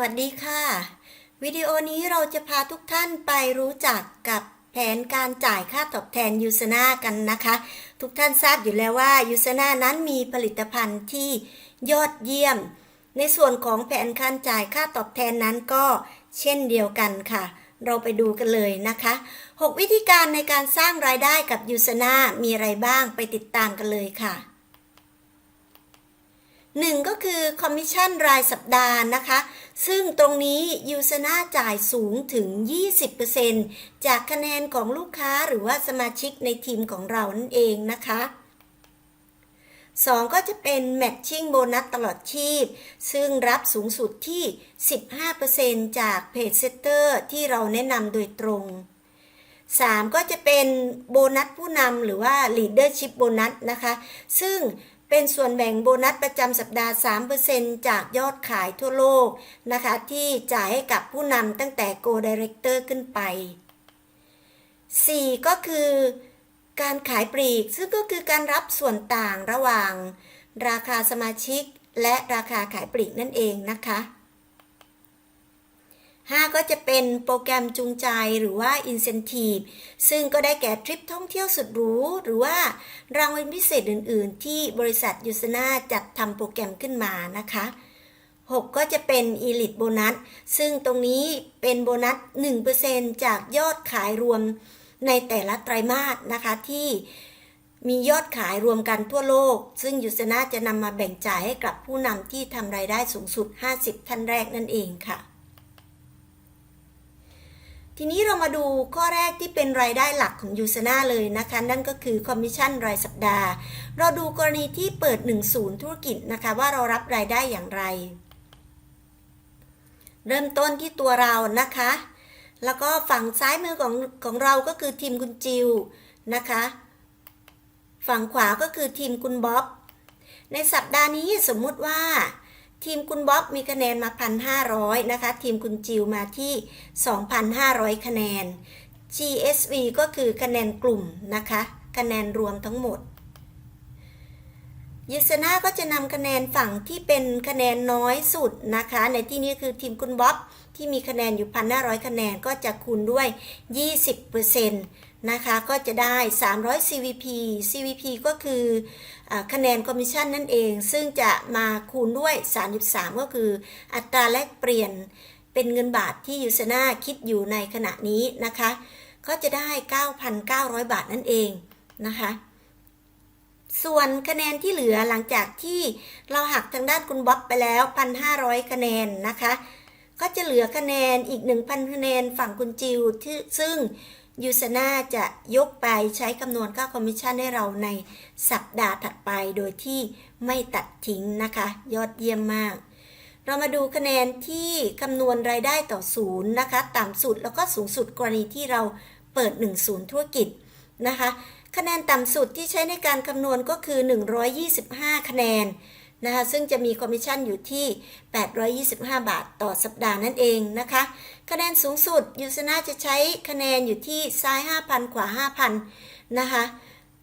วัสดีค่ะ วิดีโอนี้เราจะพาทุกท่านไปรู้จักกับแผนการจ่ายค่าตอบแทนยูสนากันนะคะ ทุกท่านทราบอยู่แล้วว่ายูสนานั้นมีผลิตภัณฑ์ที่ยอดเยี่ยม ในส่วนของแผนการจ่ายค่าตอบแทนนั้นก็เช่นเดียวกันค่ะ เราไปดูกันเลยนะคะ 6 วิธีการในการสร้างรายได้กับยูสนามีอะไรบ้างไปติดตามกันเลยค่ะ หนึ่งก็คือคอมมิชชั่นรายสัปดาห์นะคะ ซึ่งตรงนี้ยูซนาจ่ายสูงถึง 20%จากคะแนนของลูกค้าหรือว่าสมาชิกในทีมของเรานั่นเองนะคะ 2 ก็จะเป็น Matching โบนัสตลอดชีพ ซึ่งรับสูงสุดที่ 15%จากเพจเซตเตอร์ที่เราแนะนำโดยตรง 3 ก็จะเป็นโบนัสผู้นำหรือว่า Leadership โบนัสนะคะ ซึ่ง เป็นส่วนแบ่งโบนัสประจำสัปดาห์ 3%จากยอดขายทั่วโลกนะคะ ที่จ่ายให้กับผู้นำตั้งแต่ Go Director ขึ้นไป 4 ก็คือการขายปลีก ซึ่งก็คือการรับส่วนต่างระหว่าง ราคาสมาชิก และราคาขายปลีกนั่นเองนะคะ 5 ก็จะเป็นโปรแกรมจูงใจหรือว่า Incentive ซึ่งก็ได้แก่ทริปท่องเที่ยวสุดหรู หรือว่ารางวัลพิเศษอื่น ๆ ที่บริษัทยูสนาจัดทำโปรแกรมขึ้นมานะคะ 6 ก็จะเป็น Elite โบนัสซึ่งตรงนี้เป็นโบนัส 1%จากยอดขายรวมในแต่ละไตรมาสนะคะที่มียอดขายรวมกันทั่วโลก ซึ่งยูสนาจะนำมาแบ่งจ่ายให้กับผู้นำที่ทำรายได้สูงสุด 50 ท่านแรกนั่นเองค่ะ ทีนี้เรามาดูข้อแรกที่เป็นรายได้หลักของยูซนาเลยนะคะ นั่นก็คือคอมมิชชั่นรายสัปดาห์ เราดูกรณีที่เปิด 1 ศูนย์ธุรกิจนะคะ ว่าเรารับรายได้อย่างไร เริ่มต้นที่ตัวเรานะคะ แล้วก็ฝั่งซ้ายมือของของเราก็คือทีมคุณจิวนะคะ ฝั่งขวาก็คือทีมคุณบ๊อบในสัปดาห์นี้สมมุติว่า ทีมคุณบ๊อบมีคะแนนมา 1,500 นะคะ ทีมคุณจิวมาที่ 2,500 คะแนน GSV ก็คือคะแนนกลุ่มนะคะ คะแนนรวมทั้งหมดยิสนาก็จะนำคะแนนฝั่งที่เป็นคะแนนน้อยสุดนะคะ ในที่นี้คือทีมคุณบ๊อบ ที่มีคะแนนอยู่ 1,500 คะแนนก็จะคูณด้วย 20%นะคะ ก็จะได้ 300 CVP CVP ก็คืออคะแนนคอมมิชชั่นนั่นเอง ซึ่งจะมาคูณด้วย 33 ก็คือ อัตราแลกเปลี่ยนเป็นเงินบาทที่ยูซนาคิดอยู่ในขณะนี้นะคะ ก็จะได้ 9,900 บาทนั่นเองนะคะ ส่วนคะแนนที่เหลือหลังจากที่เราหักทางด้านคุณบ๊อบไปแล้ว 1,500 คะแนนนะคะ ก็จะเหลือคะแนนอีก 1,000 คะแนนฝั่งคุณจิวที่ซึ่งยูซนาจะยกไปใช้คำนวณค่าคอมมิชชั่นให้เราในสัปดาห์ถัดไปโดยที่ไม่ตัดทิ้งนะคะ ยอดเยี่ยมมาก เรามาดูคะแนนที่คำนวณรายได้ต่อศูนย์นะคะต่ำสุดแล้วก็สูงสุดกรณีที่เราเปิด 1 ศูนย์ธุรกิจนะคะ คะแนนต่ำสุดที่ใช้ในการคำนวณก็คือ 125 คะแนน นะคะซึ่งจะมีคอมมิชชั่นอยู่ที่ 825 บาทต่อสัปดาห์นั่นเองนะคะ คะแนนสูงสุดยูซนาจะใช้คะแนนอยู่ที่ซ้าย 5,000 ขวา 5,000 นะคะ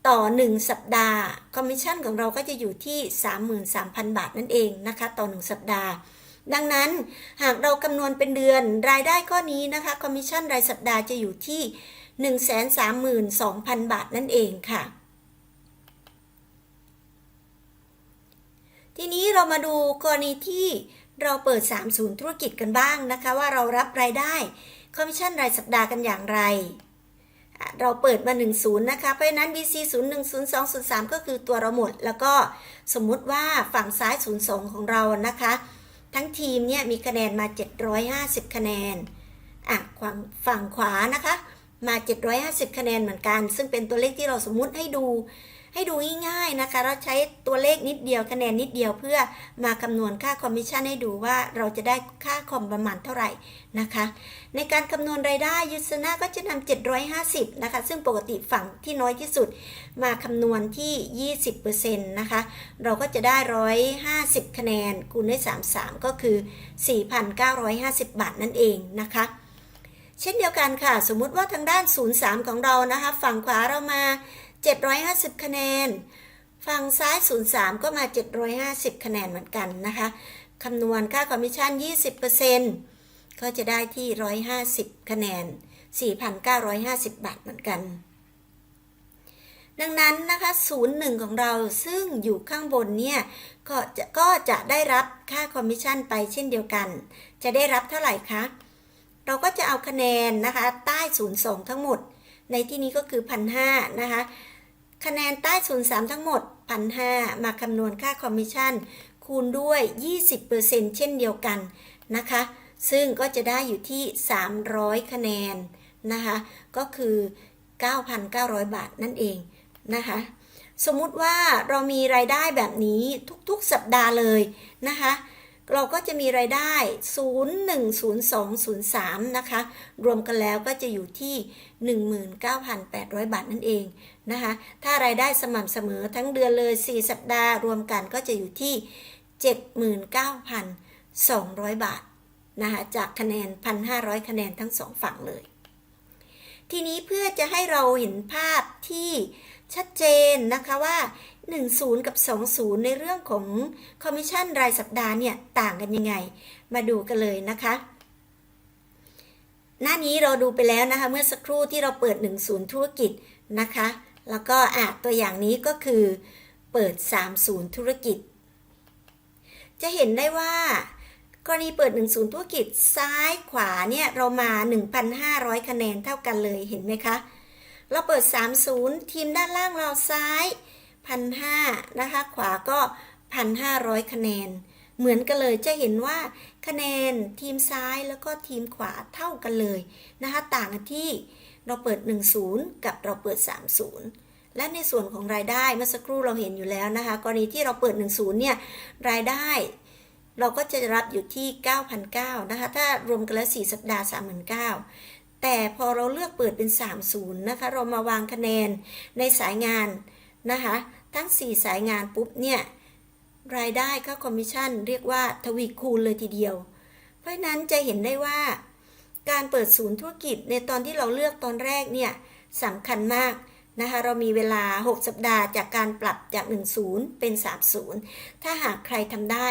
ต่อ 1 สัปดาห์คอมมิชชั่นของเราก็จะอยู่ที่ 33,000 บาทนั่นเองนะคะต่อ 1 สัปดาห์ ดังนั้นหากเราคำนวณเป็นเดือนรายได้ข้อนี้นะคะคอมมิชชั่นรายสัปดาห์จะอยู่ที่ 132,000 บาทนั่นเองค่ะ ทีนี้เรามาดูกรณีที่เราเปิด 3 ศูนย์ธุรกิจกันบ้างนะคะ ว่าเรารับรายได้คอมมิชชั่นรายสัปดาห์กันอย่างไร เราเปิดมา1ศูนย์นะคะ เพราะฉะนั้น BC 0 1 0 2 0 3 ก็คือตัวเราหมด แล้วก็สมมุติว่าฝั่งซ้าย 0 2 ของเรานะคะ ทั้งทีมเนี่ยมีคะแนนมา 750 คะแนนอะฝั่งฝั่งขวานะคะมา 750 คะแนนเหมือนกัน ซึ่งเป็นตัวเลขที่เราสมมุติให้ดู ให้ดูง่ายๆนะคะ เราใช้ตัวเลขนิดเดียวคะแนนนิดเดียวเพื่อมาคำนวณค่าคอมมิชชั่นให้ดูว่าเราจะได้ค่าคอมประมาณเท่าไหร่นะคะ ในการคำนวณรายได้ยูสนาก็จะนำ750นะคะ ซึ่งปกติฝั่งที่น้อยที่สุด มาคำนวณที่ 20%นะคะ เราก็จะได้ 150 คะแนนคูณด้วย 33 ก็คือ 4,950 บาทนั่นเองนะคะเช่นเดียวกันค่ะ สมมุติว่าทางด้าน 03 ของเรานะคะ ฝั่งขวาเรามา 750 คะแนน ฝั่งซ้าย 03 ก็มา 750 คะแนนเหมือนกันนะคะคำนวณค่าคอมมิชชั่น 20%ก็จะได้ที่ 150 คะแนน 4,950 บาทเหมือนกัน ดังนั้นนะคะศูนย์หนึ่งของเราซึ่งอยู่ข้างบนเนี่ย ก็จะก็จะได้รับค่าคอมมิชชั่นไปเช่นเดียวกัน จะได้รับเท่าไหร่คะ เราก็จะเอาคะแนนนะคะ ใต้ศูนย์สองทั้งหมด ในที่นี้ก็คือพันห้านะคะ คะแนนใต้ศูนย์สามทั้งหมดพันห้ามาคำนวณค่าคอมมิชชั่น คูณด้วย 20%เช่นเดียวกันนะคะ ซึ่งก็จะได้อยู่ที่ 300 คะแนนนะคะ ก็คือ 9,900 บาทนั่นเองนะคะ สมมุติว่าเรามีรายได้แบบนี้ทุกๆสัปดาห์เลยนะคะเราก็จะมีรายได้ 010203 นะคะ รวมกันแล้วก็จะอยู่ที่ 19,800 บาทนั่นเอง นะคะ ถ้ารายได้สม่ำเสมอทั้งเดือนเลย 4 สัปดาห์รวมกันก็จะอยู่ที่ 79,200 บาทนะคะจากคะแนน 1,500 คะแนนทั้งสองฝั่งเลย ทีนี้เพื่อจะให้เราเห็นภาพที่ชัดเจนนะคะว่า 10 กับ 20 ในเรื่องของคอมมิชชั่นรายสัปดาห์เนี่ยต่างกันยังไง มาดูกันเลยนะคะหน้านี้เราดูไปแล้วนะคะ เมื่อสักครู่ที่เราเปิด 10 ธุรกิจนะคะ แล้วก็อะตัวอย่างนี้ก็คือเปิด30ธุรกิจ จะเห็นได้ว่ากรณีเปิด10ธุรกิจซ้ายขวาเนี่ยเรามา 1,500 คะแนนเท่ากันเลยเห็นไหมคะ เราเปิด30ทีมด้านล่างเราซ้าย1,500นะคะขวาก็ 1,500 คะแนน เหมือนกันเลยจะเห็นว่าคะแนนทีมซ้ายแล้วก็ทีมขวาเท่ากันเลยนะคะต่างกันที่เราเปิด 10 กับเราเปิด 30 และในส่วนของรายได้เมื่อสักครู่เราเห็นอยู่แล้วนะคะ กรณีที่เราเปิด 10 เนี่ย รายได้เราก็จะรับอยู่ที่ 9,900นะคะ ถ้ารวมกันแล้ว 4 สัปดาห์ 39,000 แต่พอเราเลือกเปิดเป็น 30 นะคะ เรามาวางคะแนนในสายงานนะคะ ทั้ง 4 สายงานปุ๊บเนี่ย รายได้ค่าคอมมิชชั่นเรียกว่าทวีคูณเลยทีเดียว เพราะนั้นจะเห็นได้ว่า การเปิดศูนย์ธุรกิจในตอนที่เราเลือกตอนแรกเนี่ยสำคัญมาก นะคะเรามีเวลา 6 สัปดาห์จากการปรับจาก 10 เป็น 30 ถ้าหากใครทำได้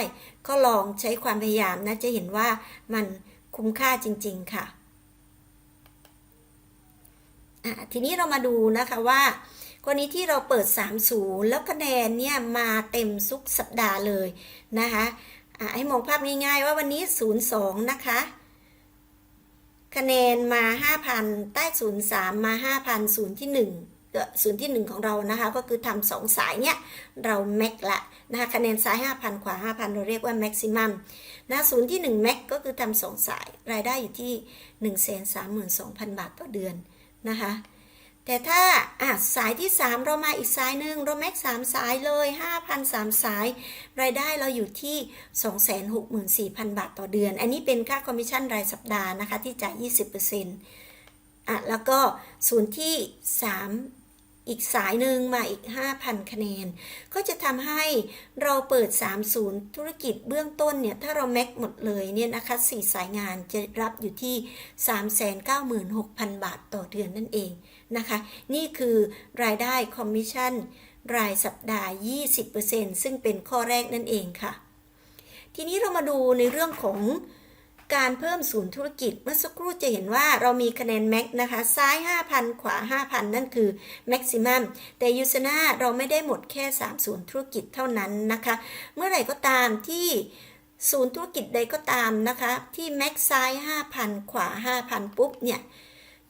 ก็ลองใช้ความพยายามนะจะเห็นว่ามันคุ้มค่าจริง ๆ ค่ะทีนี้เรามาดูนะคะว่ากรณีที่เราเปิด 30 แล้วคะแนนเนี่ยมาเต็มซุกสัปดาห์เลยนะคะะให้มองภาพง่ายๆว่าวันนี้ 02 นะคะ คะแนนมา 5,000 ใต้ 03 มา 5,000ศูนย์ที่ 1 ศูนย์ที่ 1 ของเรานะคะ ก็คือทำสองสายเนี่ยเราแม็กละนะคะคะแนนซ้าย 5,000 ขวา 5,000 เราเรียกว่าแม็กซิมัมนะศูนย์ที่1แม็กก็คือทำสองสายรายได้อยู่ที่ 132,000 บาทต่อเดือนนะคะแต่ถ้าอะสายที่ 3 เรามาอีกสายหนึ่งเราแม็กสามสายเลย 5,000 3 สาย รายได้เราอยู่ที่ 264,000 บาทต่อเดือน อันนี้เป็นค่าคอมมิชชั่นรายสัปดาห์นะคะที่จ่าย 20%อะแล้วก็ศูนย์ที่ 3 อีกสายหนึ่งมาอีก 5,000 คะแนน ก็จะทำให้เราเปิด 3 ศูนย์ธุรกิจเบื้องต้นเนี่ย ถ้าเราแม็กหมดเลยเนี่ยนะคะ4สายงานจะรับอยู่ที่ 396,000 บาทต่อเดือนนั่นเองนะคะ นี่คือรายได้คอมมิชชั่นรายสัปดาห์ 20%ซึ่งเป็นข้อแรกนั่นเองค่ะ ทีนี้เรามาดูในเรื่องของ การเพิ่มศูนย์ธุรกิจ เมื่อสักครู่จะเห็นว่าเรามีคะแนนแม็กนะคะ ซ้าย 5,000 ขวา 5,000 นั่นคือแม็กซิมัมแต่ยูซนาเราไม่ได้หมดแค่ 3 ศูนย์ธุรกิจเท่านั้นนะคะ เมื่อไหร่ก็ตามที่ศูนย์ธุรกิจใดก็ตามนะคะ ที่แม็กซ้าย 5,000 ขวา 5,000 ปุ๊บเนี่ย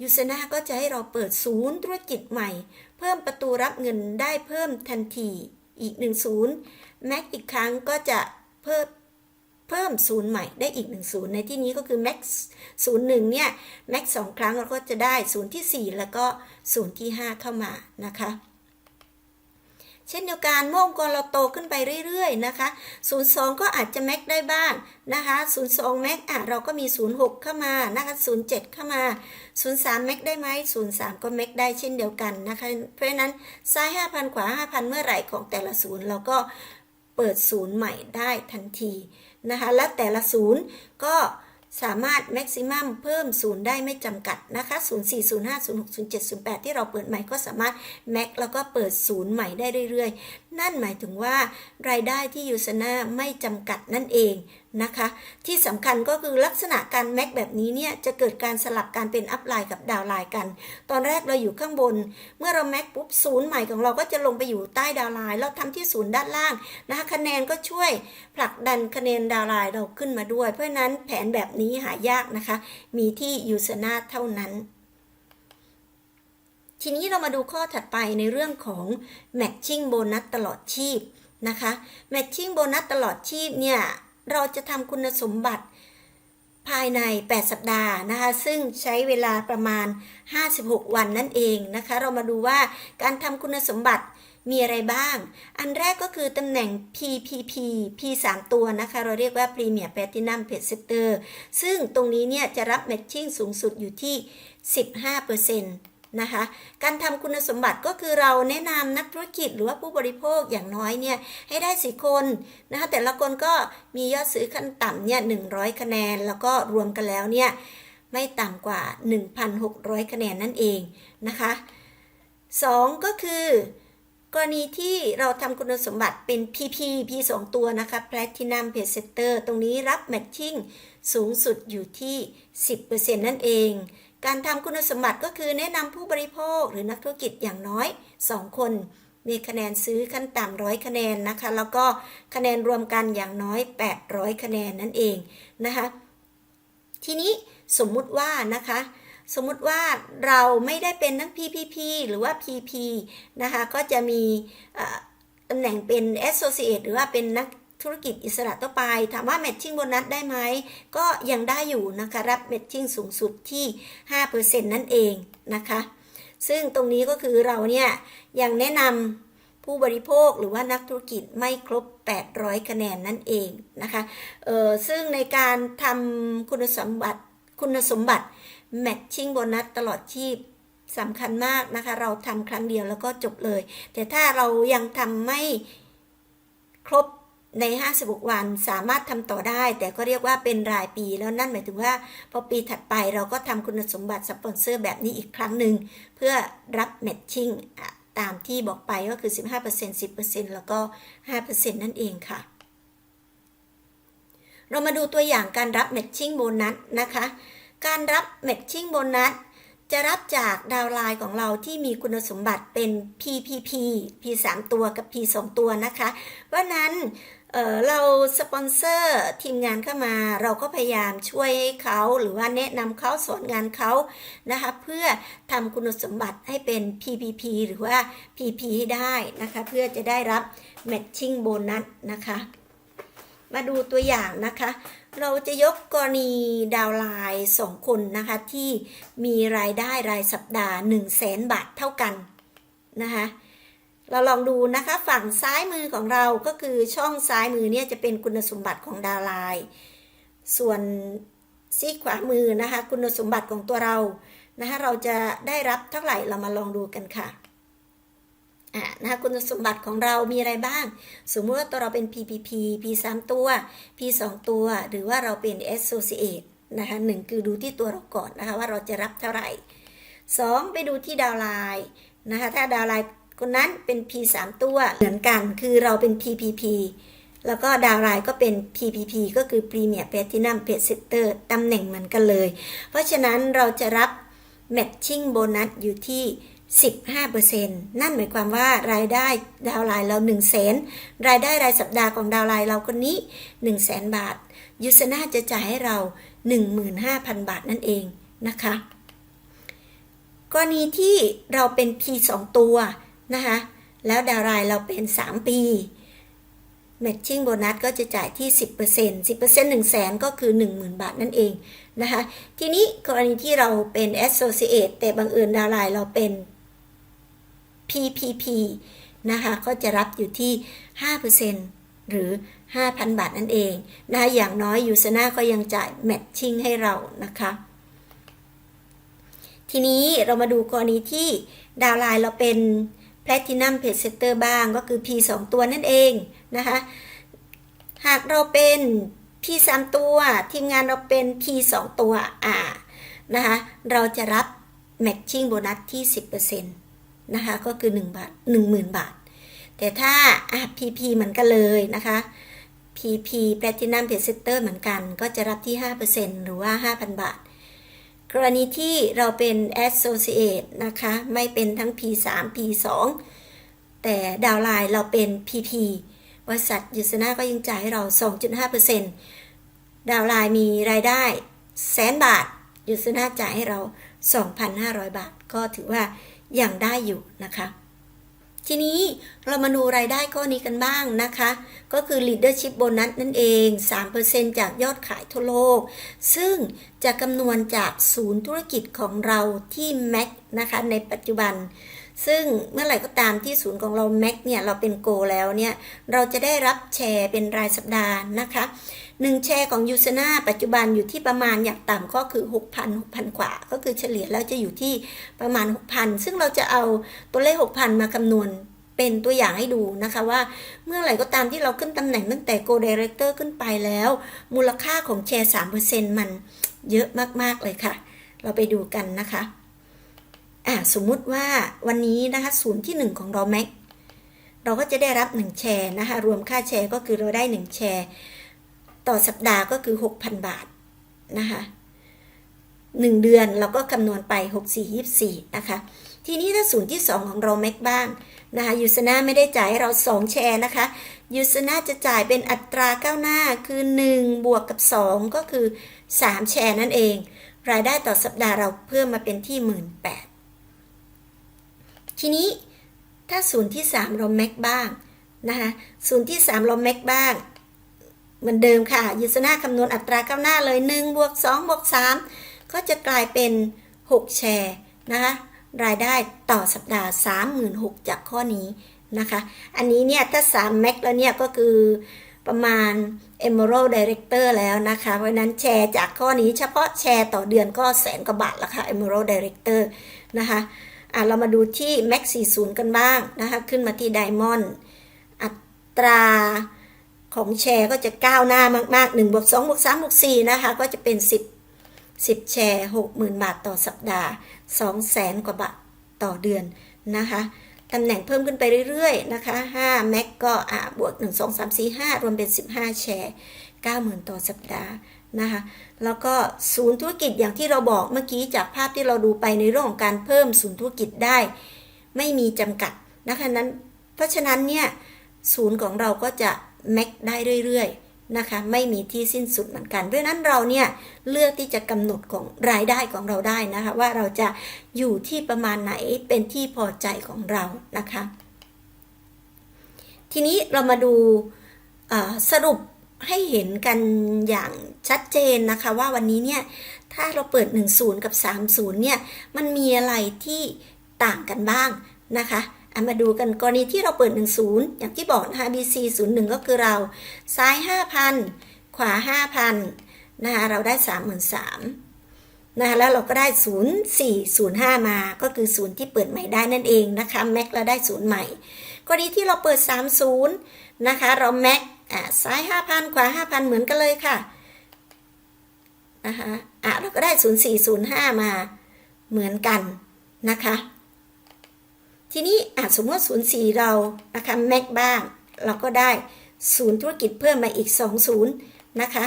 ยูซนาก็จะให้เราเปิดศูนย์ธุรกิจใหม่ เพิ่มประตูรับเงินได้เพิ่มทันทีอีก1ศูนย์แม็กอีกครั้งก็จะเพิ่ม เพิ่มศูนย์ใหม่ได้อีก1ศูนย์ในที่นี้ก็คือ max ศูนย์หนึ่งเนี่ย max สองครั้งเราก็จะได้ศูนย์ที่ 4 แล้วก็ศูนย์ที่ 5 เข้ามานะคะเช่นเดียวกันเมื่อองค์กรเราโตขึ้นไปเรื่อยๆนะคะ 02 ก็อาจจะ max ได้บ้างนะคะ02 max อะเราก็มี 06 เข้ามานะคะ07 เข้ามา 03 max ได้ไหม03 ก็ max ได้เช่นเดียวกันนะคะ เพราะฉะนั้นซ้าย 5,000 ขวา 5,000 เมื่อไหร่ของแต่ละศูนย์เราก็เปิดศูนย์ใหม่ได้ทันที นะคะ และแต่ละศูนย์ก็สามารถแม็กซิมัมเพิ่มศูนย์ได้ไม่จำกัดนะคะ0 4 0 5 0 6 0 7 0 8 ที่เราเปิดใหม่ก็สามารถแม็กแล้วก็เปิดศูนย์ใหม่ได้เรื่อย นั่นหมายถึงว่ารายได้ที่ยูสนาไม่จำกัดนั่นเองนะคะ ที่สำคัญก็คือลักษณะการแม็กแบบนี้เนี่ยจะเกิดการสลับการเป็นอัพไลน์กับดาวไลน์กัน ตอนแรกเราอยู่ข้างบน เมื่อเราแม็กปุ๊บศูนย์ใหม่ของเราก็จะลงไปอยู่ใต้ดาวไลน์เราทำที่ศูนย์ด้านล่างนะคะคะแนนก็ช่วยผลักดันคะแนนดาวไลน์เราขึ้นมาด้วย เพราะนั้นแผนแบบนี้หายากนะคะ มีที่ยูสนาเท่านั้น ทีนี้เรามาดูข้อถัดไปในเรื่องของ matching โบนัสตลอดชีพนะคะ matching โบนัสตลอดชีพเนี่ย เราจะทำคุณสมบัติภายใน 8 สัปดาห์นะคะ ซึ่งใช้เวลาประมาณ 56 วันนั่นเองนะคะ เรามาดูว่าการทำคุณสมบัติมีอะไรบ้าง อันแรกก็คือตำแหน่ง PPP P 3ตัวนะคะ เราเรียกว่า Premier Platinum Pet Sector ซึ่งตรงนี้เนี่ยจะรับ matching สูงสุดอยู่ที่ 15% นะคะ การทำคุณสมบัติก็คือเราแนะนำนักธุรกิจหรือว่าผู้บริโภคอย่างน้อยเนี่ยให้ได้สี่คนนะคะแต่ละคนก็มียอดซื้อขั้นต่ำเนี่ย100คะแนน แล้วก็รวมกันแล้วเนี่ยไม่ต่ำกว่า 1,600 คะแนนนั่นเองนะคะ 2 ก็คือกรณีที่เราทำคุณสมบัติเป็น PP P 2ตัวนะคะ Platinum p a c e t e r ตรงนี้รับ Matching สูงสุดอยู่ที่ 10%นั่นเอง การทำคุณสมบัติก็คือแนะนำผู้บริโภคหรือนักธุรกิจอย่างน้อย 2 คน มีคะแนนซื้อขั้นต่ำร้อยคะแนนนะคะ แล้วก็คะแนนรวมกันอย่างน้อย 800 คะแนนนั่นเองนะคะ ทีนี้สมมุติว่านะคะ สมมุติว่าเราไม่ได้เป็นทั้ง PPP หรือว่า PP นะคะ ก็จะมีตำแหน่งเป็น Associate หรือว่าเป็นนัก ธุรกิจอิสระต่อไป ถามว่า Matching โบนัสได้ไหม ก็ยังได้อยู่นะคะ รับ Matching สูงสุดที่ 5%นั่นเองนะคะ ซึ่งตรงนี้ก็คือเราเนี่ยยังแนะนำผู้บริโภคหรือว่านักธุรกิจไม่ครบ 800 คะแนนนั่นเองนะคะเออซึ่งในการทำคุณสมบัติคุณสมบัติ matching โบนัสตลอดชีพสำคัญมากนะคะ เราทำครั้งเดียวแล้วก็จบเลย แต่ถ้าเรายังทำไม่ครบ ใน 56 วันสามารถทำต่อได้ แต่ก็เรียกว่าเป็นรายปีแล้วนั่นหมายถึงว่า พอปีถัดไปเราก็ทำคุณสมบัติสปอนเซอร์แบบนี้อีกครั้งหนึ่ง เพื่อรับ matching อะตามที่บอกไปก็คือ 15% 10%แล้วก็ 5%นั่นเองค่ะ เรามาดูตัวอย่างการรับ matching โบนัสนะคะ การรับ matching โบนัสจะรับจากดาวไลน์ของเราที่มีคุณสมบัติเป็น PPP P 3 ตัวกับ P 2 ตัวนะคะ เพราะนั้น เเราสปอนเซอร์ทีมงานเข้ามา เราก็พยายามช่วยให้เขาหรือว่าแนะนำเขาสอนงานเขานะคะเพื่อทำคุณสมบัติให้เป็น PPP หรือว่า PP ให้ได้นะคะเพื่อจะได้รับ matching โบนัสนะคะมาดูตัวอย่างนะคะ เราจะยกกรณีดาวไลน์สองคนนะคะที่มีรายได้รายสัปดาห์ 1 0 0 0 0แสนบาทเท่ากันนะคะ เราลองดูนะคะฝั่งซ้ายมือของเราก็คือช่องซ้ายมือเนี่ยจะเป็นคุณสมบัติของดาวไลน์ส่วนซีขวามือนะคะ คุณสมบัติของตัวเรานะคะเราจะได้รับเท่าไหร่เรามาลองดูกันค่ะอ่านะคะคุณสมบัติของเรามีอะไรบ้าง สมมติว่าตัวเราเป็น PPP P 3ตัว P 2ตัว หรือว่าเราเป็น Associate นะคะหนึ่งคือดูที่ตัวเราก่อนนะคะว่าเราจะรับเท่าไหร่ 2 ไปดูที่ดาวไลน์นะคะถ้าดาวไลน์ คนนั้นเป็น P 3 ตัวเหมือนกัน คือเราเป็น PPP แล้วก็ดาวไลน์ก็เป็น PPP ก็คือ Premier Platinum Pet Setter ตำแหน่งเหมือนกันเลย เพราะฉะนั้นเราจะรับ Matching Bonus อยู่ที่ 15%นั่นหมายความว่ารายได้ดาวไลน์เรา 1 0 0 0 0แสนรายได้รายสัปดาห์ของดาวไลน์เราคนนี้ 1 0 0 0 0แสนบาท ยูสนาจะจ่ายให้เรา 15,000 บาทนั่นเองนะคะ กรณีที่เราเป็น P 2 ตัว นะคะแล้วดาวน์ไลน์เราเป็น 3 ปี Matching Bonus ก็จะจ่ายที่ 10% 10% 1 0 0 0 0แสนก็คือ 10,000 บาทนั่นเองนะคะทีนี้กรณีที่เราเป็น Associate แต่บังเอิญดาวน์ไลน์เราเป็น PPP นะคะก็จะรับอยู่ที่ 5%หรือ 5,000 บาทนั่นเองนะคะอย่างน้อยยูซนาก็ยังจ่าย Matching ให้เรานะคะทีนี้เรามาดูกรณีที่ดาวไลน์เราเป็น Platinum p a c e t e r บ้างก็คือ P 2 ตัวนั่นเองนะคะ หากเราเป็น P 3ตัว ทีมงานเราเป็น P 2ตัวอ่านะคะเราจะรับ Matching โบนัสที่ 10%นะคะก็คือ1บาท10,000 บาท แต่ถ้าอะ PP เหมือนกันเลยนะคะ PP Platinum p a y Sector เหมือนกันก็จะรับที่ 5%หรือว่า 5,000 บาท กรณีที่เราเป็น Associate นะคะ ไม่เป็นทั้ง P3 P2 แต่ดาวไลน์เราเป็น PP บริษัทยูสนาก็ยังจ่ายให้เรา 2.5%ดาวน์ไลน์มีรายได้แสนบาทยูสนาจ่ายให้เรา 2,500 บาท ก็ถือว่ายังได้อยู่นะคะ ทีนี้เรามาดูรายได้ข้อนนี้กันบ้างนะคะ ก็คือ leadership bonus นั่นเอง 3%จากยอดขายทั่วโลก ซึ่งจะคำนวณจากศูนย์ธุรกิจของเราที่ Mac นะคะในปัจจุบัน ซึ่งเมื่อไหร่ก็ตามที่ศูนย์ของเรา Mac เนี่ยเราเป็นโกแล้วเนี่ยเราจะได้รับแชร์เป็นรายสัปดาห์นะคะหนึ่งแชร์ของยูซนาปัจจุบันอยู่ที่ประมาณอย่างต่ำก็คือ 6,000 6,000 กว่า ก็คือเฉลี่ยแล้วจะอยู่ที่ประมาณ 6,000 ซึ่งเราจะเอาตัวเลข 6,000 มาคำนวณเป็นตัวอย่างให้ดูนะคะว่าเมื่อไหร่ก็ตามที่เราขึ้นตำแหน่งตั้งแต่ Go Director ขึ้นไปแล้ว มูลค่าของแชร์ 3%มันเยอะมาก ๆ เลยค่ะ เราไปดูกันนะคะ อะสมมุติว่าวันนี้นะคะศูนย์ที่ 1 ของเราแม็กเราก็จะได้รับ 1 แชร์นะคะรวมค่าแชร์ก็คือเราได้ 1 แชร์ ต่อสัปดาห์ก็คือ 6,000 บาทนะคะ1เดือนเราก็คำนวณไป 64 24 นะคะ ทีนี้ถ้าศูนย์ที่ 2 ของเราแม็กบ้างนะคะยูสนาไม่ได้จ่ายเรา 2 แชร์นะคะยูสนาจะจ่ายเป็นอัตราก้าวหน้าคือ 1 บวกกับ 2 ก็คือ 3 แชร์นั่นเอง รายได้ต่อสัปดาห์เราเพิ่มมาเป็นที่ 18 ทีนี้ถ้าศูนย์ที่ 3 เราแม็กบ้างนะคะศูนย์ที่ 3 เราแม็กบ้าง เหมือนเดิมค่ะยูสนาคำนวณอัตราก้าวหน้าเลย1บวก2บวก3ก็จะกลายเป็น 6 แชร์นะคะรายได้ต่อสัปดาห์ 36,000จากข้อนี้นะคะ อันนี้เนี่ยถ้า3 Mac แล้วเนี่ยก็คือประมาณ Emerald Director แล้วนะคะ เพราะนั้นแชร์จากข้อนี้เฉพาะแชร์ต่อเดือนก็แสนกว่าบาทละค่ะ Emerald Director นะคะ อะเรามาดูที่ Max 40 กันบ้างนะคะ ขึ้นมาที่ Diamond อัตราของแชร์ก็จะก้าวหน้ามาก ๆ1บวก2บวก3บวก4นะคะ ก็จะเป็น 10 10 แชร์ 60,000 บาทต่อสัปดาห์ 200,000กว่าบาทต่อเดือนนะคะ ตำแหน่งเพิ่มขึ้นไปเรื่อยๆนะคะ5 Mac ก็อะบวก 1 2 3 4 5 รวมเป็น 15 แชร์ 90,000 ต่อสัปดาห์นะคะแล้วก็ศูนย์ธุรกิจอย่างที่เราบอกเมื่อกี้จากภาพที่เราดูไปในเรื่องของการเพิ่มศูนย์ธุรกิจได้ ไม่มีจำกัดนะคะนั้น เพราะฉะนั้นเนี่ยศูนย์ของเราก็จะแม็กได้เรื่อยๆ นะคะไม่มีที่สิ้นสุดเหมือนกันด้วยนั้นเราเนี่ยเลือกที่จะกำหนดของรายได้ของเราได้นะคะว่าเราจะอยู่ที่ประมาณไหนเป็นที่พอใจของเรานะคะ ทีนี้เรามาดูสรุปให้เห็นกันอย่างชัดเจนนะคะว่าวันนี้เนี่ยถ้าเราเปิด 10 กับ 30เนี่ยมันมีอะไรที่ต่างกันบ้างนะคะามาดูกันกรณีที่เราเปิด 10 อย่างที่บอกนะคะ BC 01 ก็คือเราซ้าย 5,000 ขวา 5,000 นะคะเราได้ 33,000นะคะแล้วเราก็ได้ 0405 มาก็คือศูนย์ที่เปิดใหม่ได้นั่นเองนะคะแม็กเราได้ศูนย์ใหม่กรณีที่เราเปิด 30 นะคะ เราแม็กซ้าย 5,000 ขวา 5,000 เหมือนกันเลยค่ะนะคะอะเราก็ได้ 0405 มาเหมือนกันนะคะ ทีนี้อะสมมติ04เรานะคะแม็กบ้าง เราก็ได้ศูนย์ธุรกิจเพิ่มมาอีก 2 ศูนย์นะคะ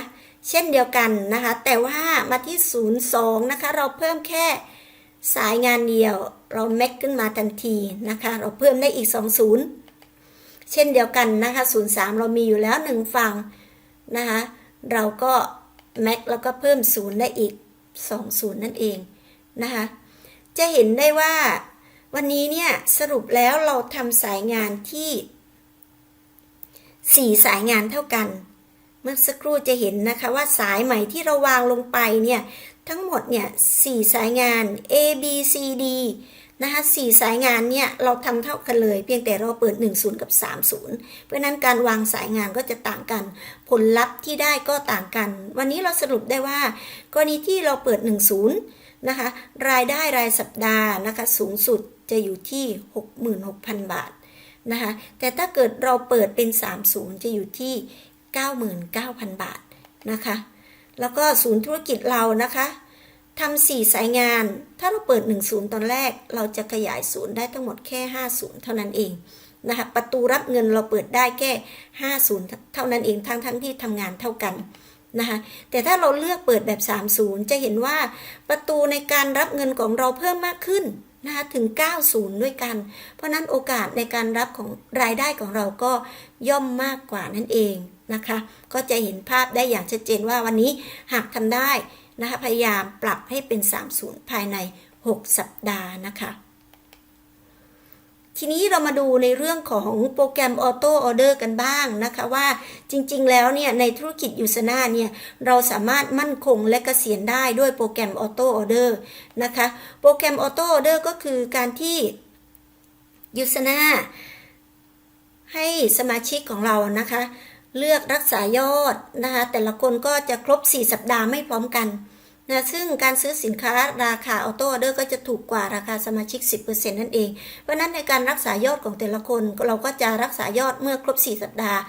เช่นเดียวกันนะคะ แต่ว่ามาที่02นย์สองนะคะ เราเพิ่มแค่สายงานเดียว เราแม็กขึ้นมาทันทีนะคะ เราเพิ่มได้อีก 2 ศูนย์เช่นเดียวกันนะคะ03เรามีอยู่แล้ว 1 ฝั่งนะคะ เราก็แม็กแล้วก็เพิ่มศูนย์ได้อีก2ศูนย์นั่นเองนะคะ จะเห็นได้ว่า วันนี้เนี่ยสรุปแล้วเราทำสายงานที่ 4 สายงานเท่ากัน เมื่อสักครู่จะเห็นนะคะว่าสายใหม่ที่เราวางลงไปเนี่ยทั้งหมดเนี่ย4สายงาน A B C D นะคะสี่สายงานเนี่ยเราทำเท่ากันเลย เพียงแต่เราเปิด 1 0 กับ 30 เพราะนั้นการวางสายงานก็จะต่างกัน ผลลัพธ์ที่ได้ก็ต่างกัน วันนี้เราสรุปได้ว่า กรณีที่เราเปิด 1 0นะคะรายได้รายสัปดาห์นะคะสูงสุด จะอยู่ที่ 66,000 บาทนะคะ แต่ถ้าเกิดเราเปิดเป็น 30 จะอยู่ที่ 99,000 บาทนะคะ แล้วก็ศูนย์ธุรกิจเรานะคะทำสี่สายงาน ถ้าเราเปิด 1 ศูนย์ตอนแรก เราจะขยายศูนย์ได้ทั้งหมดแค่5ศูนย์เท่านั้นเองนะคะ ประตูรับเงินเราเปิดได้แค่50เท่านั้นเอง ทั้งทั้งที่ทำงานเท่ากัน นะคะแต่ถ้าเราเลือกเปิดแบบ 30 จะเห็นว่าประตูในการรับเงินของเราเพิ่มมากขึ้นนะคะถึง 90 ด้วยกัน เพราะนั้นโอกาสในการรับของรายได้ของเราก็ย่อมมากกว่านั่นเองนะคะ ก็จะเห็นภาพได้อย่างชัดเจนว่าวันนี้หากทำได้นะคะพยายามปรับให้เป็น 30 ภายใน 6 สัปดาห์นะคะ ทีนี้เรามาดูในเรื่องของโปรแกรมออโต้ออเดอร์กันบ้างนะคะว่าจริงๆ แล้วเนี่ยในธุรกิจยูสนาเนี่ยเราสามารถมั่นคงและเกษียณได้ด้วยโปรแกรมออโต้ออเดอร์นะคะโปรแกรมออโต้ออเดอร์ก็คือการที่ยูสนาให้สมาชิกของเรานะคะ เลือกรักษายอดนะคะแต่ละคนก็จะครบ 4 สัปดาห์ไม่พร้อมกัน นะซึ่งการซื้อสินค้าราคาออโต้ออเดอร์ก็จะถูกกว่าราคาสมาชิก 10%นั่นเอง เพราะนั้นในการรักษายอดของแต่ละคน เราก็จะรักษายอดเมื่อครบ 4 สัปดาห์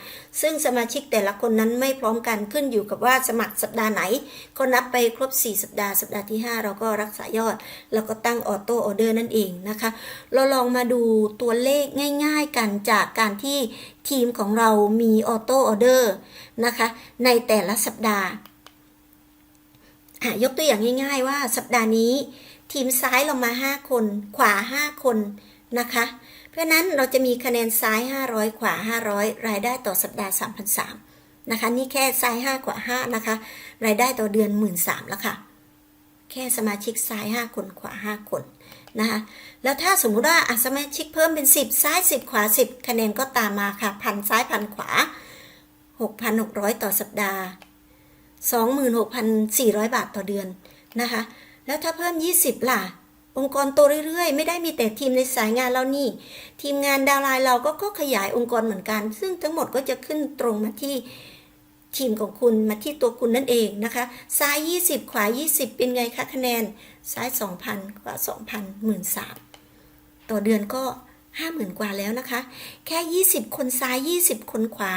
ซึ่งสมาชิกแต่ละคนนั้นไม่พร้อมกันขึ้นอยู่กับว่าสมัครสัปดาห์ไหน ก็นับไปครบ 4 สัปดาห์สัปดาห์ที่ 5 เราก็รักษายอด แล้วก็ตั้งออโต้ออเดอร์นั่นเองนะคะ เราลองมาดูตัวเลขง่าย ๆ กันจากการที่ทีมของเรามีออโต้ออเดอร์นะคะในแต่ละสัปดาห์ ยกตัวอย่างง่าย ๆ ว่าสัปดาห์นี้ ทีมซ้ายเรามา 5 คน ขวา 5 คนนะคะ เพราะนั้นเราจะมีคะแนนซ้าย 500 ขวา 500 รายได้ต่อสัปดาห์ 3,300นะคะ นี่แค่ซ้าย 5 ขวา 5 นะคะ รายได้ต่อเดือน 1 3ื่นแล้วค่ะ แค่สมาชิกซ้าย 5 คนขวา 5 คนนะคะแล้วถ้าสมมุติว่าอะสมาชิกเพิ่มเป็น 10 ซ้าย 10 ขวา 10 คะแนนก็ตามมาค่ะพันซ้ายพันขวา 6,600 ต่อสัปดาห์ 26,400 บาทต่อเดือนนะคะ แล้วถ้าเพิ่ม 20 ล่ะ องค์กรโตเรื่อยๆ ไม่ได้มีแต่ทีมในสายงานเรานี่ ทีมงานดาวไลน์เราก็ก็ขยายองค์กรเหมือนกัน ซึ่งทั้งหมดก็จะขึ้นตรงมาที่ทีมของคุณมาที่ตัวคุณนั่นเองนะคะ ซ้าย 20 ขวา 20 เป็นไงคะคะแนน ซ้าย 2,000 ขวา 2,000 13,000 ต่อเดือนก็ ห้าหมื่นกว่าแล้วนะคะ แค่ 20 คนซ้าย 20 คนขวา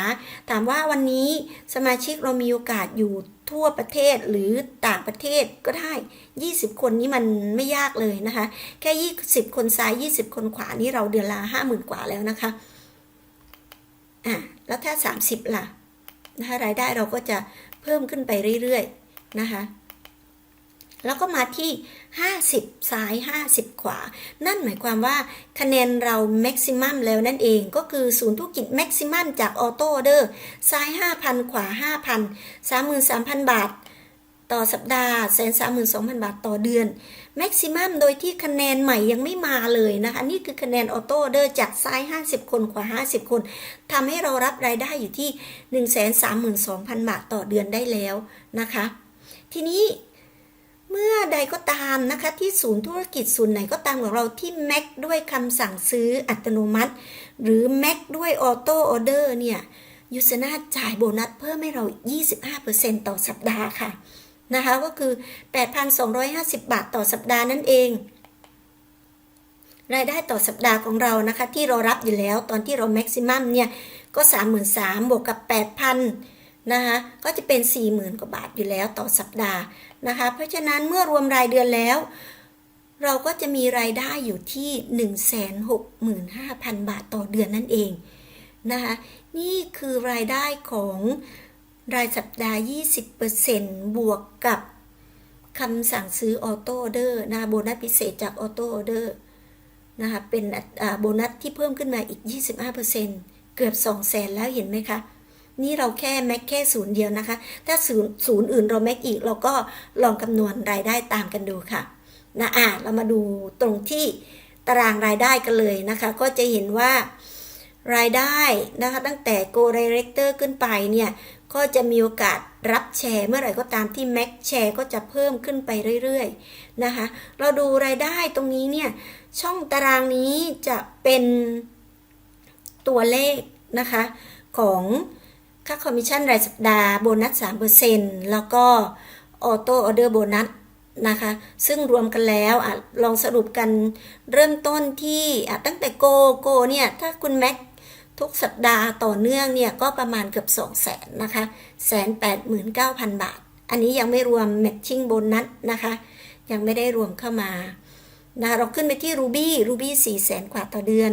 ถามว่าวันนี้สมาชิกเรามีโอกาสอยู่ทั่วประเทศหรือต่างประเทศก็ได้ 20 คนนี้มันไม่ยากเลยนะคะ แค่ 20 คนซ้าย 20 คนขวานี่เราเดือนละ50,000 กว่าแล้วนะคะอะแล้วถ้า 30 ล่ะนะคะรายได้เราก็จะเพิ่มขึ้นไปเรื่อยๆนะคะ แล้วก็มาที่ 50 ซ้าย 50 ขวา นั่นหมายความว่าคะแนนเราแม็กซิมัมแล้วนั่นเองก็คือศูนย์ธุรกิจแม็กซิมัมจากออโต้เดอร์ซ้าย 5,000 ขวา 5,000 33,000 บาท ต่อสัปดาห์แสนสามหมื่นสองพันบาทต่อเดือนแม็กซิมัมโดยที่คะแนนใหม่ยังไม่มาเลยนะคะนี่คือคะแนนออโต้เดอร์จากซ้าย 50 คนขวา 50 คนทำให้เรารับรายได้อยู่ที่ 132,000 บาทต่อเดือนได้แล้วนะคะ ทีนี้ เมื่อใดก็ตามนะคะที่ศูนย์ธุรกิจศูนย์ไหนก็ตามของเราที่แม็กด้วยคำสั่งซื้ออัตโนมัติ หรือแม็กด้วยออโต้ออเดอร์เนี่ยยูสนาจ่ายโบนัสเพิ่มให้เรา 25%ต่อสัปดาห์ค่ะนะคะก็คือ 8,250 บาทต่อสัปดาห์นั่นเอง รายได้ต่อสัปดาห์ของเรานะคะ ที่เรารับอยู่แล้วตอนที่เราแม็กซิมัมเนี่ยก็ 33,000บวกกับ 8,000นะคะก็จะเป็น 40,000 กว่าบาทอยู่แล้วต่อสัปดาห์ นะคะ เพราะฉะนั้นเมื่อรวมรายเดือนแล้ว เราก็จะมีรายได้อยู่ที่ 165,000 บาทต่อเดือนนั่นเองนะคะนี่คือรายได้ของรายสัปดาห์ 20%บวกกับคำสั่งซื้อออโต้ออเดอร์นะโบนัสพิเศษจากออโต้ออเดอร์นะคะเป็นโบนัสที่เพิ่มขึ้นมาอีก 25%เกือบ 2 0 0แสนแล้วเห็นไหมคะ นี่เราแค่แม็กแค่ศูนย์เดียวนะคะ ถ้าศูนย์ศูนย์อื่นเราแม็กอีก เราก็ลองคำนวณรายได้ตามกันดูค่ะนะอะเรามาดูตรงที่ตารางรายได้กันเลยนะคะ ก็จะเห็นว่ารายได้นะคะตั้งแต่ Go Director ขึ้นไปเนี่ยก็จะมีโอกาสรับแชร์เมื่อไหร่ก็ตามที่แม็กแชร์ก็จะเพิ่มขึ้นไปเรื่อยๆนะคะ เราดูรายได้ตรงนี้เนี่ยช่องตารางนี้จะเป็นตัวเลขนะคะของ ค่าคอมมิชชั่นรายสัปดาห์โบนัส 3%แล้วก็ออโต้ออเดอร์โบนัสนะคะ ซึ่งรวมกันแล้วอลองสรุปกันเริ่มต้นที่ตั้งแต่โกโกเนี่ย ถ้าคุณแม็กทุกสัปดาห์ต่อเนื่องเนี่ย ก็ประมาณเกือบ2 0 0แสนนะคะแสนแปดหมื่นเก้าพันบาท อันนี้ยังไม่รวมแมทชิ่งโบนัสนะคะ ยังไม่ได้รวมเข้ามานะเราขึ้นไปที่ Ruby Ruby 4 0 0แสนกว่าต่อเดือน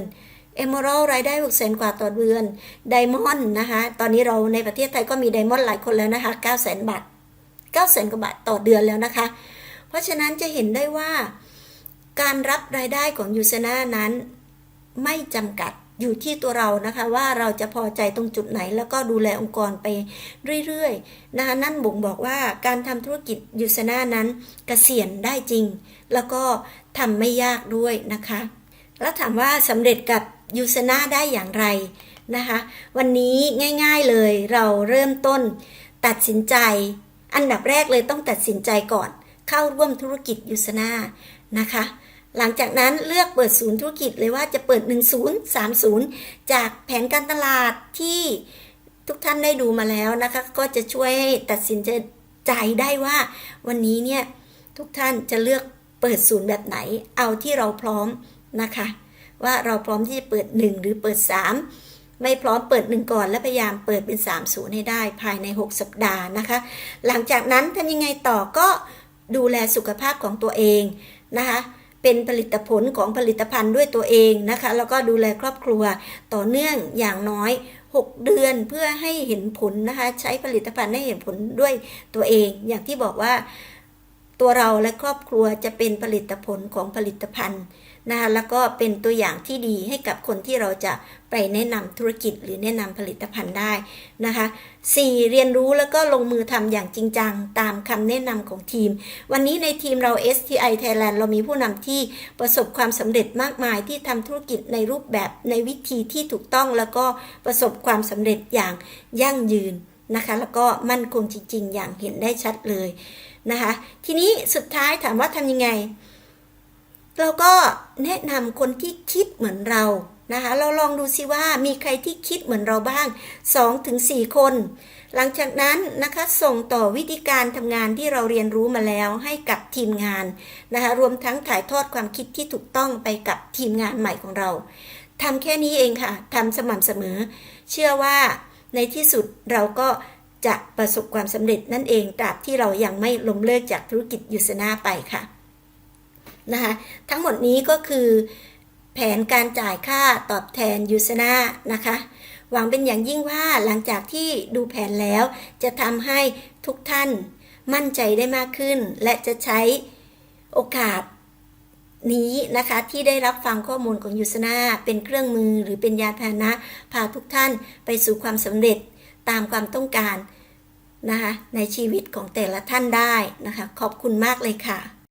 เอม r ร l รายได้6 0 0 0 0กว่าต่อเดือนไดมอนด์นะคะตอนนี้เราในประเทศไทยก็มีไดมอนด์หลายคนแล้วนะคะ9 0 0 0 0 0บาท9 0 0 0 0กว่าบาทต่อเดือนแล้วนะคะ เพราะฉะนั้นจะเห็นได้ว่า การรับรายได้ของยูซนานั้นไม่จำกัดอยู่ที่ตัวเรานะคะว่าเราจะพอใจตรงจุดไหน แล้วก็ดูแลองค์กรไปเรื่อยๆนะคะนั่นบ่งบอกว่าการทำธุรกิจยูซนานั้นกเกษียณได้จริง แล้วก็ทำไม่ยากด้วยนะคะ แล้วถามว่าสำเร็จกับยูซนาได้อย่างไรนะคะ วันนี้ง่ายๆเลยเราเริ่มต้นตัดสินใจ อันดับแรกเลยต้องตัดสินใจก่อน เข้าร่วมธุรกิจยูซนานะคะ หลังจากนั้นเลือกเปิดศูนย์ธุรกิจเลยว่าจะเปิด 1030 จากแผนการตลาดที่ทุกท่านได้ดูมาแล้วนะคะ ก็จะช่วยให้ตัดสินใจได้ว่าวันนี้เนี่ยทุกท่านจะเลือกเปิดศูนย์แบบไหน เอาที่เราพร้อมนะคะ ว่าเราพร้อมที่จะเปิด 1 หรือเปิด 3 ไม่พร้อมเปิด 1 ก่อนและพยายามเปิดเป็น 3 0 ให้ได้ภายใน 6 สัปดาห์นะคะ หลังจากนั้นทำยังไงต่อก็ดูแลสุขภาพของตัวเองนะคะเป็นผลิตผลของผลิตภัณฑ์ด้วยตัวเองนะคะ แล้วก็ดูแลครอบครัวต่อเนื่องอย่างน้อย 6 เดือนเพื่อให้เห็นผลนะคะ ใช้ผลิตภัณฑ์ให้เห็นผลด้วยตัวเอง อย่างที่บอกว่าตัวเราและครอบครัวจะเป็นผลิตผลของผลิตภัณฑ์ นะคะแล้วก็เป็นตัวอย่างที่ดีให้กับคนที่เราจะไปแนะนำธุรกิจหรือแนะนำผลิตภัณฑ์ได้นะคะ 4. เรียนรู้แล้วก็ลงมือทำอย่างจริงจัง ตามคำแนะนำของทีม วันนี้ในทีมเรา STI Thailand เรามีผู้นำที่ประสบความสำเร็จมากมายที่ทำธุรกิจในรูปแบบในวิธีที่ถูกต้องแล้วก็ประสบความสำเร็จอย่างยั่งยืนนะคะ แล้วก็มั่นคงจริง ๆ อย่างเห็นได้ชัดเลยนะคะ ทีนี้สุดท้ายถามว่าทำยังไง เราก็แนะนำคนที่คิดเหมือนเรานะคะเราลองดูซิว่ามีใครที่คิดเหมือนเราบ้าง 2-4 คน หลังจากนั้นนะคะส่งต่อวิธีการทำงานที่เราเรียนรู้มาแล้วให้กับทีมงานนะคะรวมทั้งถ่ายทอดความคิดที่ถูกต้องไปกับทีมงานใหม่ของเราทำแค่นี้เองค่ะทำสม่ำเสมอ เชื่อว่าในที่สุดเราก็จะประสบความสำเร็จนั่นเองตราบที่เรายังไม่ล้มเลิกจากธุรกิจยูสนาไปค่ะ นะคะทั้งหมดนี้ก็คือแผนการจ่ายค่าตอบแทนยูสนานะคะหวังเป็นอย่างยิ่งว่าหลังจากที่ดูแผนแล้ว จะทำให้ทุกท่านมั่นใจได้มากขึ้น และจะใช้โอกาสนี้นะคะที่ได้รับฟังข้อมูลของยูสนาเป็นเครื่องมือหรือเป็นยาพาหนะ พาทุกท่านไปสู่ความสำเร็จตามความต้องการนะคะในชีวิตของแต่ละท่านได้นะคะขอบคุณมากเลยค่ะ